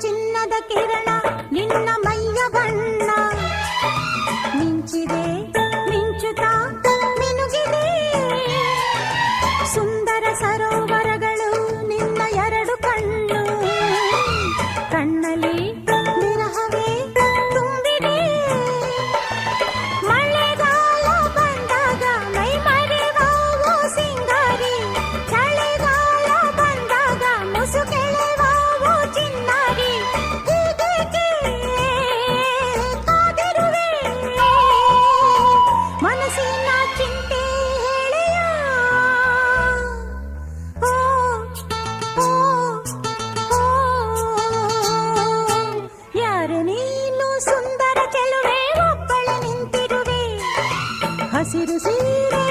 ಚಿನ್ನದ ಕಿರಣ ನಿನ್ನ ಮೈಯ ಬಣ್ಣ ಮಿಂಚಿದೆ ಮಿಂಚುತ್ತಾ ಮಿನುಗಿದೆ ಸುಂದರ ಸರೋವರಗಳು ಸುಂದರ ಚೆಲುವೆ ಒಬ್ಬಳೆ ನಿಂತಿರುವೆ. ಹಸಿರು ಸೀರೆ